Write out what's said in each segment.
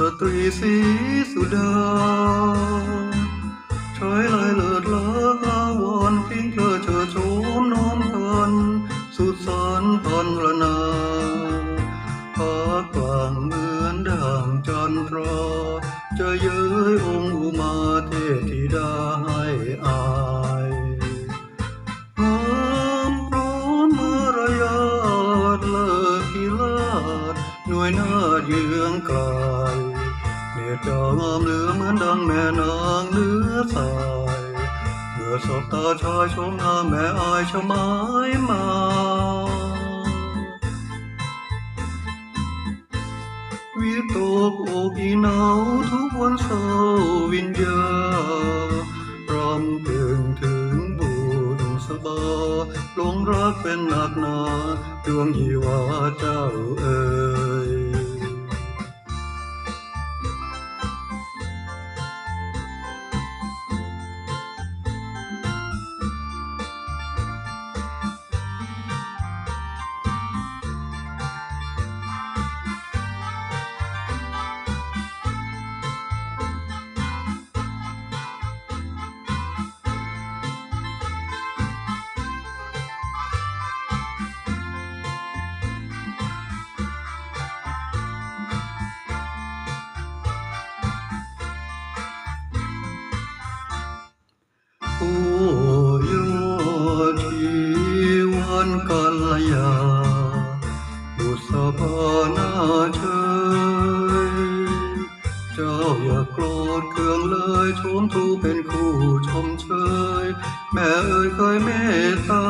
สตรีสีสุดาชายลายเลิศลาอาวอนพิงเธอเธอโฉมน้อมทันสุดสานพันระนาภาคกลางเหมือนด่างจันทราจะเย้ยองค์อุมาเทธิดา ลาศหน่วยนาฏเยื้องไกลเนตรจางามเหลือเหมือนดังแม่นางเนื้อสายเมื่อสบตาชายชมงามแม่อายชะไมายมาวิตกอกอีหนาวทุกวันเศร้า เป็นหนักหนาดวงยีวาเจ้าเอ๋ย บุษบานาเชยเจ้าอย่าโกรธเคืองเลยชมทูเป็นคู่ชมเชย แม่เอ่ยเคยเมตตา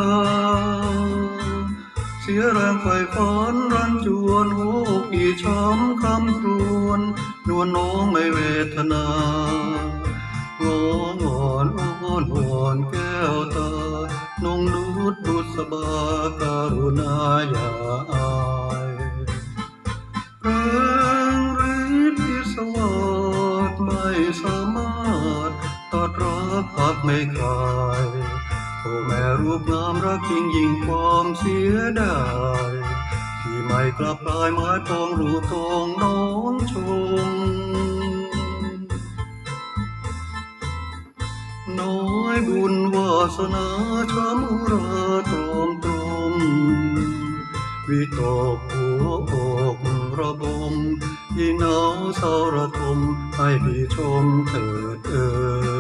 เสียแรงไฟฝันรันจวนหัวอกอีช้ำคำครวญนวลน้องไม่เวทนางองอนอ้อนวอนแก้วตานงนุดบุษบาการุณาอย่าอา สไม่สามารถตัดรักพักไม่คลายโอ้แม่รูปงามรักจริงยิ่งความเสียดายที่ไม่กลับกลายไม้ปองรูปทองน้องชมน้อยบุญวาสนาช้ำอุราตรอมตรมวิตกหัวอกระบม ที่หนาวเศร้ารทมให้พี่ชมเถิดเอ่ย